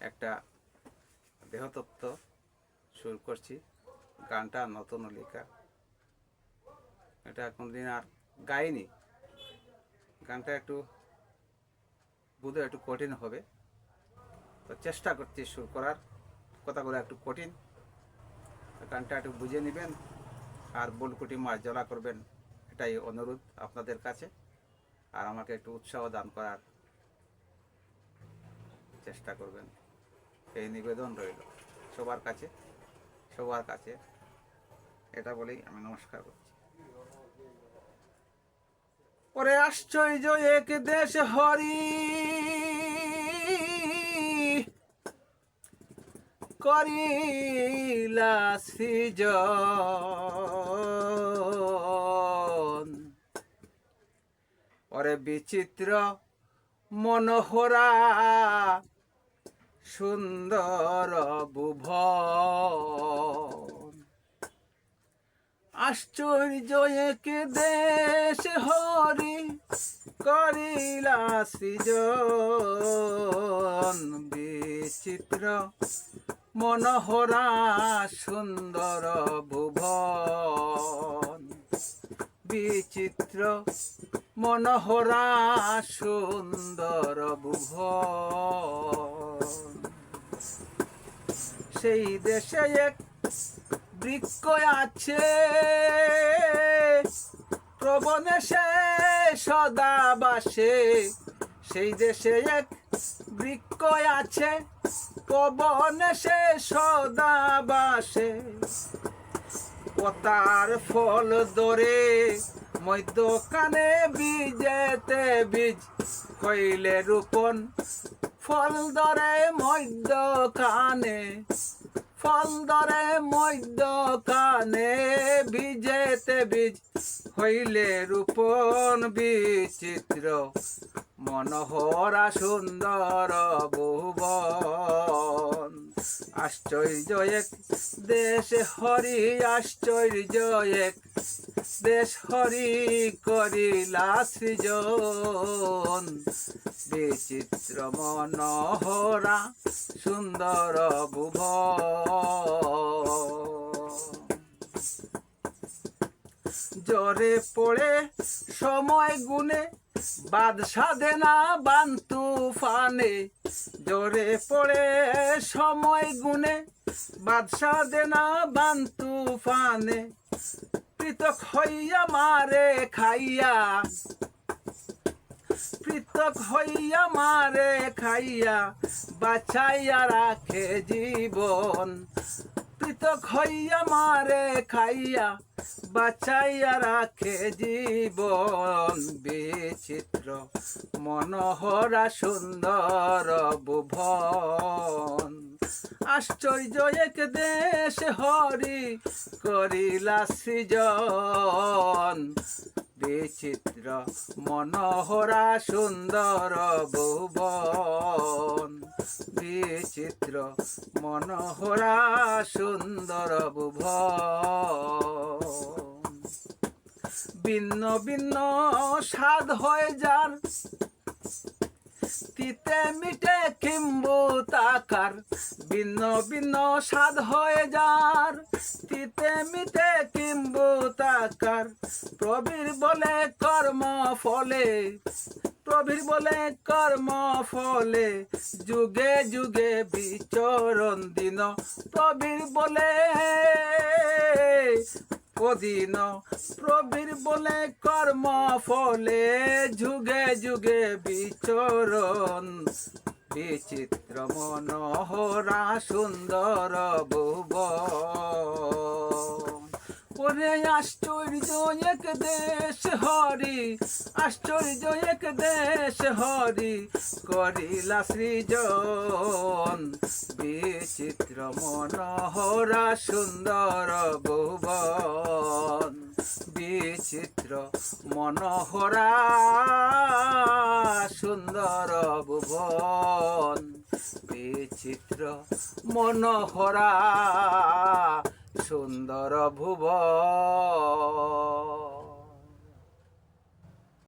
একটা দেহতত্ত্ব শুরু করছি। গানটা নতুন লেখা। এটা কোনদিন আর গাইনি। গানটা একটু বুধ একটু কঠিন হবে। তো চেষ্টা করছি সুর করার। কথাগুলো একটু কঠিন। গানটা একটু বুঝে নেবেন আর বোলকুটি বুলকুটি মার্জলা করবেন এটাই অনুরোধ আপনাদের কাছে। আর আমাকে একটু উৎসাহ দান করার চেষ্টা করবেন। এই নিবেদন রইল। সবার কাছে সবার কাছে। এটা বলেই আমি নমস্কার করছি। ওরে আশ্চর্য এক দেশ হরি, করিলা সৃজন। ওরে বিচিত্র মনোহরা সুন্দর ভুবন। আশ্চর্য এক দেশ হরি করিলা সৃজন। বিচিত্র মনোহরা সুন্দর ভুবন। বিচিত্র মনোহরা সুন্দর ভুবন। সেই দেশে এক বৃক্ষ আছে। প্রবণে সে সদা বাসে। সেই দেশে এক বৃক্ষ আছে, প্রবণে সে সদা বাসে। পতার ফল দরে মধ্যখানে বীজেতে বীজ, হইলে রোপণ ফল দরে মধ্যখানে ফল দরে মধ্যখানে বিজেতে বীজ হইলে রূপন বিচিত্র মনোহরা সুন্দর ভুবন আশ্চর্য এক দেশ হরি, আশ্চর্য এক দেশ হরি করিলা সৃজন। বিচিত্র মনোহরা, সুন্দর ভুবন। জরে পড়ে সময় গুনে বাদশা দেনা বান তুফানে জরে পড়ে সময় গুনে, বাদশা দেনা বান তুফানে, পৃথক হইয়া মারে খাইয়া। পৃথক হইয়া মারে খাইয়া বাছাইয়া রাখে জীবন। পৃথক হইয়া মারে খাইয়া বাছাইয়া রাখে জীবন বিচিত্র মনোহরা সুন্দর ভুবন আশ্চর্য এক দেশ হরি করিলা সৃজন বিচিত্র মনোহরা সুন্দর ভুবন। বিচিত্র মনোহরা সুন্দর ভুবন। ভিন্ন ভিন্ন স্বাদ হয়ে যান তিতে মিটে কিম্বু তাকার ভিন্ন ভিন্ন স্বাদ হয়ে যার। তিতে মিটে কিম্বু তাকার। প্রবীর বলে কর্ম ফলে। প্রবীর বলে কর্ম ফলে। যুগে যুগে বিচরণ দিন। প্রবীর বলে অধীন প্রবীর বলে কর্ম ফলে। যুগে যুগে বিচরণ বিচিত্র মনোহরা সুন্দর ভুবন। ওরে আশ্চর্য এক দেশ হরি, আশ্চর্য এক দেশ হরি করিলা সৃজন। বিচিত্র মনোহরা সুন্দর ভুবন বিচিত্র মনোহরা সুন্দর ভুবন বিচিত্র মনোহরা সুন্দর ভুবন।